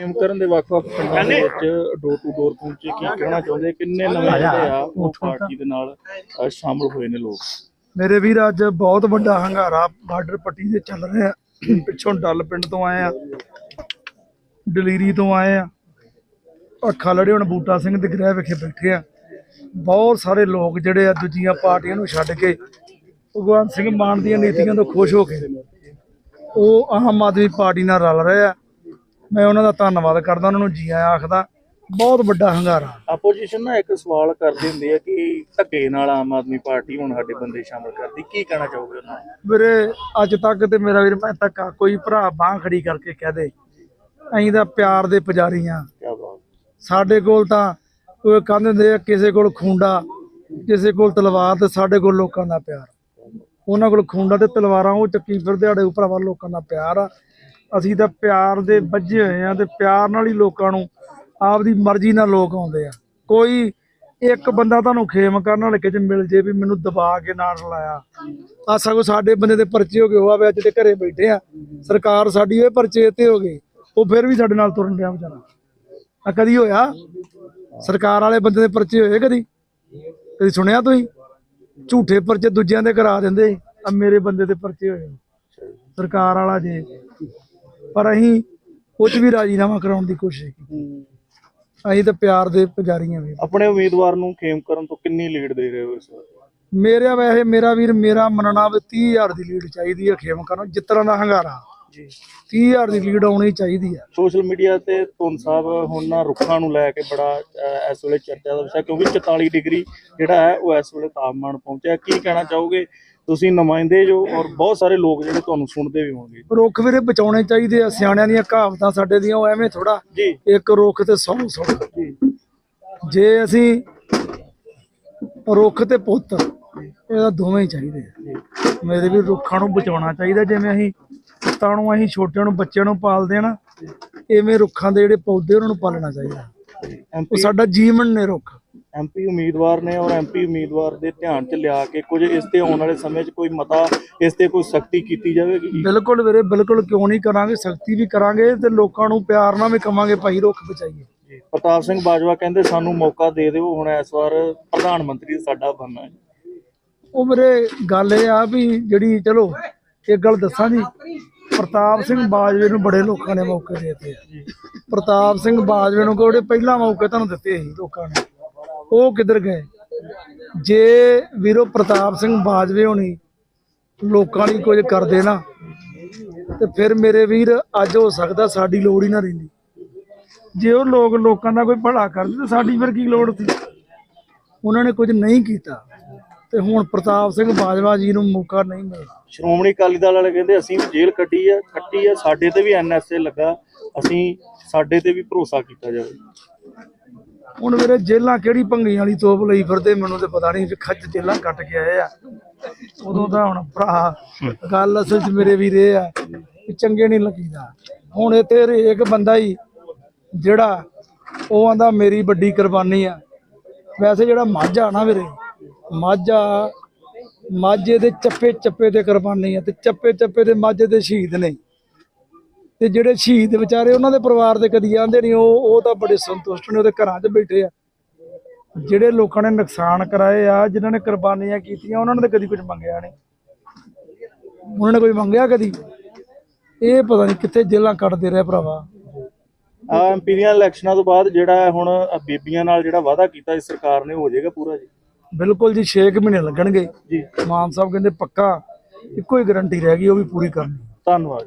ਕਰਨ ਦੇ ਵੱਖ-ਵੱਖ ਪਿੰਡਾਂ ਦੇ ਵਿੱਚ ਡੋਰ ਟੂ ਡੋਰ ਪਹੁੰਚੇ। ਕੀ ਕਹਿਣਾ ਚਾਹੁੰਦੇ? ਕਿੰਨੇ ਨਵੇਂ ਆ ਉਹ ਪਾਰਟੀ ਦੇ ਨਾਲ ਅ, ਸ਼ਾਮਲ ਹੋਏ ਨੇ ਲੋਕ? ਮੇਰੇ ਵੀਰ ਅੱਜ ਬਹੁਤ ਵੱਡਾ ਹੰਗਾਰਾ ਬਾਰਡਰ ਪੱਟੀ ਦੇ ਚੱਲ ਰਿਹਾ। ਪਿੱਛੋਂ ਡੱਲ ਪਿੰਡ ਤੋਂ ਆਏ ਆ ਦਲੇਰੀ ਤੋਂ ਆਏ ਆ। ਅੱਖਾਂ ਲੜੇ ਹੁਣ ਬੂਟਾ ਸਿੰਘ ਦੇ ਗ੍ਰਹਿ ਵਿਖੇ ਬੈਠੇ ਆ। ਬਹੁਤ ਸਾਰੇ ਲੋਕ ਜਿਹੜੇ ਆ ਦੂਜੀਆਂ ਪਾਰਟੀਆਂ ਨੂੰ ਛੱਡ ਕੇ ਭਗਵੰਤ ਸਿੰਘ ਮਾਨ ਦੀਆਂ ਨੀਤੀਆਂ ਤੋਂ ਖੁਸ਼ ਹੋ ਕੇ ਉਹ ਆਮ ਆਦਮੀ ਪਾਰਟੀ ਨਾਲ ਰਲ ਰਹੇ ਆ। ਮੈਂ ਉਹਨਾਂ ਦਾ ਧੰਨਵਾਦ ਕਰਦਾ ਉਹਨਾਂ ਨੂੰ ਜੀ ਆਇਆਂ ਆਖਦਾ ਬਹੁਤ ਵੱਡਾ ਹੰਗਾਰਾ। ਆਪੋਜੀਸ਼ਨ ਨਾ ਇੱਕ ਸਵਾਲ ਕਰਦੇ ਹੁੰਦੇ ਆ ਕਿ ਧੱਕੇ ਨਾਲ ਆਮ ਆਦਮੀ ਪਾਰਟੀ ਹੁਣ ਸਾਡੇ ਬੰਦੇ ਸ਼ਾਮਲ ਕਰਦੀ ਕੀ ਕਹਿਣਾ ਚਾਹੋਗੇ ਉਹਨਾਂ ਨੂੰ? ਵੀਰੇ ਅੱਜ ਤੱਕ ਤੇ ਮੇਰਾ ਵੀਰ ਮੈਂ ਤੱਕ ਕੋਈ ਭਰਾ ਬਾਹ ਖੜੀ ਕਰਕੇ ਕਹਿ ਦੇ ਅਸੀਂ ਤਾਂ ਪਿਆਰ ਦੇ ਪੁਜਾਰੀ ਆ ਕੀ ਬਾਤ। ਸਾਡੇ ਕੋਲ ਤਾਂ ਉਹ ਕਹਿੰਦੇ ਹੁੰਦੇ ਆ ਕਿਸੇ ਕੋਲ ਖੁੰਡਾ ਕਿਸੇ ਕੋਲ ਤਲਵਾਰ ਤੇ ਸਾਡੇ ਕੋਲ ਲੋਕਾਂ ਦਾ ਪਿਆਰ। ਉਹਨਾਂ ਕੋਲ ਖੁੰਡਾ ਤੇ ਤਲਵਾਰਾਂ ਉਹ ਚੱਕੀ ਫਿਰਦੇ ਆੜੇ ਭਰਾਵਾ ਲੋਕਾਂ ਦਾ ਪਿਆਰ ਆ। ਅਸੀਂ ਤਾਂ ਪਿਆਰ ਦੇ ਵੱਜੇ ਹੋਏ ਆ ਤੇ ਪਿਆਰ ਨਾਲ ਹੀ ਲੋਕਾਂ ਨੂੰ ਆਪਦੀ ਮਰਜ਼ੀ ਨਾਲ ਲੋਕ ਆਉਂਦੇ ਆ। ਕੋਈ ਇੱਕ ਬੰਦਾ ਤੁਹਾਨੂੰ ਖੇਮ ਕਰਨ ਵਾਲੇ ਕਿਤੇ ਮਿਲ ਜੇ ਵੀ ਮੈਨੂੰ ਦਬਾ ਕੇ ਨਾਲ ਰਲਾਇਆ। ਆ ਸਗੋਂ ਸਾਡੇ ਬੰਦੇ ਦੇ ਪਰਚੇ ਹੋ ਗਏ, ਉਹ ਆ ਅੱਜ ਤੇ ਘਰੇ ਬੈਠੇ ਆ। ਸਰਕਾਰ ਸਾਡੀ ਇਹ ਪਰਚੇ ਤੇ ਹੋ ਗਏ, ਉਹ ਫਿਰ ਵੀ ਸਾਡੇ ਨਾਲ ਤੁਰਨ ਰਿਹਾ ਵਿਚਾਰਾ। ਆ ਕਦੀ ਹੋਇਆ? ਸਰਕਾਰ ਵਾਲੇ ਬੰਦੇ ਦੇ ਪਰਚੇ ਹੋਏ ਕਦੀ? ਕਦੀ ਸੁਣਿਆ ਤੁਸੀਂ? ਝੂਠੇ ਪਰਚੇ ਦੂਜਿਆਂ ਦੇ ਕਰਾ ਦਿੰਦੇ। ਆ ਮੇਰੇ ਬੰਦੇ ਦੇ ਪਰਚੇ ਹੋਏ ਸਰਕਾਰ ਵਾਲਾ ਜੇ। ਪਰ ਅਸੀਂ 'ਚ ਵੀ ਰਾਜੀਨਾਮਾ ਕਰਾਉਣ ਦੀ ਕੋਸ਼ਿਸ਼ ਕੀਤੀ। ਅਸੀਂ ਤਾਂ ਪਿਆਰ ਦੇ ਪੁਜਾਰੀਆਂ ਵੀ। ਆਪਣੇ ਉਮੀਦਵਾਰ ਨੂੰ ਖੇਮ ਕਰਨ ਤੋਂ ਕਿੰਨੀ ਲੀਡ ਦੇ ਰਹੇ ਹੋ ਇਸ ਵਾਰ? ਮੇਰੇ ਵੈਸੇ ਮੇਰਾ ਵੀਰ ਮੇਰਾ ਮੰਨਣਾ ਵੀ 30000 ਦੀ ਲੀਡ ਚਾਹੀਦੀ ਹੈ ਖੇਮ ਕਰਨ ਤਰ੍ਹਾਂ ਦਾ ਹੰਗਾਰਾ। ਜੀ। 30000 ਦੀ ਲੀਡ ਆਉਣੀ ਚਾਹੀਦੀ ਹੈ। ਸੋਸ਼ਲ ਮੀਡੀਆ ਤੇ ਧੁੰਨ ਸਾਹਿਬ ਹੁਣ ਨਾ ਰੁੱਖਾਂ ਨੂੰ ਲੈ ਕੇ ਬੜਾ ਅ, ਇਸ ਵੇਲੇ ਚਰਚਾ ਦਾ ਵਿਸ਼ਾ ਕਿਉਂਕਿ 44 ਡਿਗਰੀ ਜਿਹੜਾ ਹੈ ਉਹ ਇਸ ਵੇਲੇ ਤਾਪਮਾਨ ਪਹੁੰਚਿਆ। ਕੀ ਕਹਿਣਾ ਚਾਹੋਗੇ? ਤੁਸੀਂ ਨੁਮਾਇੰਦੇ ਜੋ ਔਰ ਬਹੁਤ ਸਾਰੇ ਲੋਕ ਜਿਹੜੇ ਤੁਹਾਨੂੰ ਸੁਣਦੇ ਵੀ ਹੋਣਗੇ। ਰੁੱਖ ਵੀਰੇ ਬਚਾਉਣੇ ਚਾਹੀਦੇ ਆ ਸਿਆਣਿਆਂ ਦੀਆਂ ਕਹਾਵਤਾਂ ਸਾਡੇ ਦੀਆਂ ਉਹ ਐਵੇਂ ਥੋੜਾ ਜੀ। ਇੱਕ ਰੁੱਖ ਤੇ 100 ਸੁੱਖ। ਜੀ। ਜੇ ਅਸੀਂ ਰੁੱਖ ਤੇ ਪੁੱਤ ਇਹਦਾ ਦੋਵੇਂ ਹੀ ਚਾਹੀਦੇ ਆ। ਮੇਰੇ ਵੀ ਰੁੱਖਾਂ ਨੂੰ ਬਚਾਉਣਾ ਚਾਹੀਦਾ ਜਿਵੇਂ ਅਸੀਂ ਪੁੱਤਾਂ ਨੂੰ ਅਸੀਂ ਛੋਟਿਆਂ ਨੂੰ ਬੱਚਿਆਂ ਨੂੰ ਪਾਲਦੇ ਆ ਨਾ ਐਵੇਂ ਰੁੱਖਾਂ ਦੇ ਜਿਹੜੇ ਪੌਦੇ ਉਹਨਾਂ ਨੂੰ ਪਾਲਣਾ ਚਾਹੀਦਾ। ਉਹ ਐਮਪੀ ਸਾਡਾ ਜੀਵਨ ਨੇ ਰੁੱਖ। ਐਮਪੀ ਉਮੀਦਵਾਰ ਨੇ ਔਰ ਐਮਪੀ ਉਮੀਦਵਾਰ ਦੇ ਧਿਆਨ 'ਚ ਲਿਆ ਕੇ ਕੁਝ ਇਸ ਤੇ ਆਉਣ ਵਾਲੇ ਸਮੇਂ 'ਚ ਕੋਈ ਮਤਾ ਇਸ ਤੇ ਕੋਈ ਸਖਤੀ ਕੀਤੀ ਜਾਵੇਗੀ? ਬਿਲਕੁਲ ਵੀਰੇ ਬਿਲਕੁਲ ਕਿਉਂ ਨਹੀਂ ਕਰਾਂਗੇ ਸਖਤੀ ਵੀ ਕਰਾਂਗੇ ਤੇ ਲੋਕਾਂ ਨੂੰ ਪਿਆਰ ਨਾਲ ਵੀ ਕਵਾਂਗੇ ਭਾਈ ਰੁੱਖ ਬਚਾਈਏ। ਪ੍ਰਤਾਪ ਸਿੰਘ ਬਾਜਵਾ ਕਹਿੰਦੇ ਸਾਨੂੰ ਮੌਕਾ ਦੇ ਦਿਓ। ਹੁਣ ਇਸ ਵਾਰ ਪ੍ਰਧਾਨ ਮੰਤਰੀ ਸਾਡਾ ਬਣਨਾ ਹੈ। ਉਹ ਮੇਰੇ ਗੱਲ ਇਹ ਆ ਵੀ ਜਿਹੜੀ ਚਲੋ ਇੱਕ ਗੱਲ ਦੱਸਾਂ ਜੀ ਪ੍ਰਤਾਪ ਸਿੰਘ ਬਾਜਵੇ ਨੂੰ ਬੜੇ ਲੋਕਾਂ ਨੇ ਮੌਕੇ ਦੇ ਦਿੱਤੇ। ਪ੍ਰਤਾਪ ਸਿੰਘ ਬਾਜਵੇ ਨੂੰ ਕੋੜੇ ਪਹਿਲਾ ਮੌਕੇ ਤੁਹਾਨੂੰ ਦਿੱਤੇ ਸੀ ਲੋਕਾਂ ਨੇ। ਉਹ ਕਿੱਧਰ ਗਏ? ਜੇ ਵੀਰੋ ਪ੍ਰਤਾਪ ਸਿੰਘ ਬਾਜਵੇ ਹੋਣੀ ਲੋਕਾਂ ਲਈ ਕੁਝ ਕਰਦੇ ਨਾ, ਤੇ ਫਿਰ ਮੇਰੇ ਵੀਰ ਅੱਜ ਹੋ ਸਕਦਾ ਸਾਡੀ ਲੋੜ ਹੀ ਨਾ ਰਹਿੰਦੀ। ਜੇ ਉਹ ਲੋਕ ਲੋਕਾਂ ਦਾ ਕੋਈ ਭਲਾ ਕਰਦੇ, ਤਾਂ ਸਾਡੀ ਫਿਰ ਕੀ ਲੋੜ ਸੀ? ਉਹਨਾਂ ਨੇ ਕੁਝ ਨਹੀਂ ਕੀਤਾ। ਤੇ ਹੁਣ ਪ੍ਰਤਾਪ ਸਿੰਘ ਬਾਜਵਾ ਜੀ ਨੂੰ ਮੌਕਾ ਨਹੀਂ ਮਿਲਦਾ। ਸ਼੍ਰੋਮਣੀ ਅਕਾਲੀ ਦਲ ਵਾਲੇ ਕਹਿੰਦੇ ਅਸੀਂ ਵੀ ਜੇਲ੍ਹ ਕੱਢੀ ਆ ਕੱਟੀ ਆ ਸਾਡੇ ਤੇ ਵੀ ਐਨਐਸਏ ਲੱਗਾ ਅਸੀਂ ਸਾਡੇ ਤੇ ਵੀ ਭਰੋਸਾ ਕੀਤਾ ਜਾਵੇ। ਹੁਣ ਵੀਰੇ ਜੇਲਾਂ ਕਿਹੜੀ ਭੰਗੀਆਂ ਵਾਲੀ ਤੋਪ ਲਈ ਫਿਰਦੇ ਮੈਨੂੰ ਤੇ ਪਤਾ ਨਹੀਂ ਵੀ ਖੱਜ ਜੇਲਾਂ ਕੱਟ ਕੇ ਆਏ ਆ। ਉਦੋਂ ਦਾ ਹੁਣ ਭਰਾ ਗੱਲ ਅਸਲ 'ਚ ਮੇਰੇ ਵੀਰ ਇਹ ਆ ਕਿ ਚੰਗੇ ਨਹੀਂ ਲੱਗੀਦਾ। ਹੁਣ ਇੱਥੇ ਇੱਕ ਬੰਦਾ ਹੀ ਜਿਹੜਾ ਉਹ ਆਂਦਾ ਮੇਰੀ ਵੱਡੀ ਕੁਰਬਾਨੀ ਆ। ਵੈਸੇ ਜਿਹੜਾ ਮਾਝਾ ਨਾ ਵੀਰੇ ਮਾਝਾ, ਮਾਝੇ ਦੇ ਚੱਪੇ ਚੱਪੇ ਤੇ ਕੁਰਬਾਨੀ ਆ ਤੇ ਚੱਪੇ ਚੱਪੇ ਤੇ ਮਾਝੇ ਦੇ ਸ਼ਹੀਦ ਨੇ। ਤੇ ਜਿਹੜੇ ਸ਼ਹੀਦ ਵਿਚਾਰੇ ਉਹਨਾਂ ਦੇ ਪਰਿਵਾਰ ਦੇ ਕਦੀ ਆਂਦੇ ਨਹੀਂ, ਉਹ ਉਹ ਤਾਂ ਬੜੇ ਸੰਤੁਸ਼ਟ ਨੇ, ਉਹਦੇ ਘਰਾਂ 'ਚ ਬੈਠੇ ਆ। ਜਿਹੜੇ ਲੋਕਾਂ ਨੇ ਨੁਕਸਾਨ ਕਰਾਏ ਆ, ਜਿਨ੍ਹਾਂ ਨੇ ਕੁਰਬਾਨੀਆਂ ਕੀਤੀਆਂ, ਉਹਨਾਂ ਨੇ ਤਾਂ ਕਦੀ ਕੁਝ ਮੰਗਿਆ ਨਹੀਂ। ਉਹਨਾਂ ਨੇ ਕੋਈ ਮੰਗਿਆ ਕਦੀ? ਇਹ ਪਤਾ ਨਹੀਂ ਕਿੱਥੇ ਜੇਲਾਂ ਕੱਟਦੇ ਰਹੇ ਭਰਾਵਾ। ਐਮਪੀ ਦੀਆਂ ਇਲੈਕਸ਼ਨਾਂ ਤੋਂ ਬਾਅਦ ਜਿਹੜਾ ਹੁਣ ਆਹ ਬੀਬੀਆਂ ਨਾਲ ਜਿਹੜਾ ਵਾਅਦਾ ਕੀਤਾ ਇਸ ਸਰਕਾਰ ਨੇ, ਹੋ ਜਾਏਗਾ ਪੂਰਾ ਜੀ? ਬਿਲਕੁਲ ਜੀ 6 ਮਹੀਨੇ ਲੱਗਣਗੇ। ਜੀ। ਮਾਨ ਸਾਹਿਬ ਕਹਿੰਦੇ ਪੱਕਾ ਇੱਕੋ ਹੀ ਗਾਰੰਟੀ ਰਹਿ ਗਈ ਉਹ ਵੀ ਪੂਰੀ ਕਰਨੀ। ਧੰਨਵਾਦ।